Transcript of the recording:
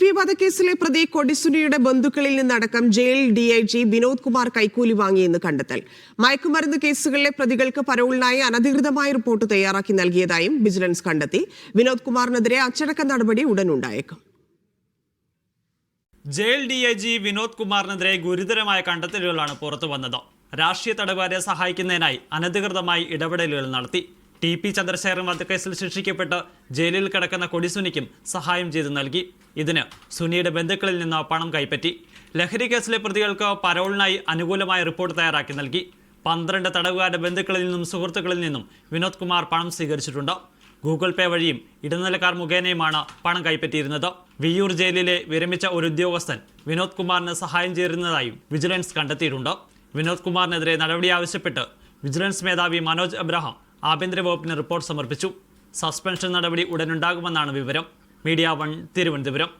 P വധക്കേസിലെ പ്രതി കൊടിസുനിയുടെ ബന്ധുക്കളിൽ നിന്നടക്കം ജയിൽ ജി വിനോദ് കുമാർ കൈക്കൂലി വാങ്ങിയെന്ന് കണ്ടെത്തൽ. മയക്കുമരുന്ന് കേസുകളിലെ പ്രതികൾക്ക് പരോളിനായി അനധികൃതമായ റിപ്പോർട്ട് തയ്യാറാക്കി നൽകിയതായും വിജിലൻസ് കണ്ടെത്തി. വിനോദ് കുമാറിനെതിരെ അച്ചടക്ക നടപടി ഉടൻ ഉണ്ടായേക്കും jail D I G Vinod കുമാറിനെതിരെ ഗുരുതരമായ കണ്ടെത്തലുകളാണ് പുറത്തു വന്നത് രാഷ്ട്രീയ തടവുകാരെ സഹായിക്കുന്നതിനായി അനധികൃതമായി ഇടപെടലുകൾ നടത്തി. ടി പി ചന്ദ്രശേഖരൻ വധക്കേസിൽ ശിക്ഷിക്കപ്പെട്ട് ജയിലിൽ കിടക്കുന്ന കൊടിസുനിക്കും സഹായം ചെയ്ത് നൽകി. ഇതിന് സുനിയുടെ ബന്ധുക്കളിൽ നിന്ന് പണം കൈപ്പറ്റി. ലഹരി കേസിലെ പ്രതികൾക്ക് പരോളിനായി അനുകൂലമായ റിപ്പോർട്ട് തയ്യാറാക്കി നൽകി. പന്ത്രണ്ട് തടവുകാരുടെ ബന്ധുക്കളിൽ നിന്നും സുഹൃത്തുക്കളിൽ നിന്നും വിനോദ് കുമാർ പണം സ്വീകരിച്ചിട്ടുണ്ട്. ഗൂഗിൾ പേ വഴിയും ഇടനിലക്കാർ മുഖേനയുമാണ് പണം കൈപ്പറ്റിയിരുന്നത്. വിയൂർ ജയിലിലെ വിരമിച്ച ഒരു ഉദ്യോഗസ്ഥൻ വിനോദ് കുമാറിന് സഹായം ചേരുന്നതായും വിജിലൻസ് കണ്ടെത്തിയിട്ടുണ്ട്. വിനോദ് കുമാറിനെതിരെ നടപടി ആവശ്യപ്പെട്ട് വിജിലൻസ് മേധാവി മനോജ് അബ്രഹാം ആഭ്യന്തര വകുപ്പിന് റിപ്പോർട്ട് സമർപ്പിച്ചു. സസ്പെൻഷൻ നടപടി ഉടനുണ്ടാകുമെന്നാണ് വിവരം. Media one Thiruvananthapuram.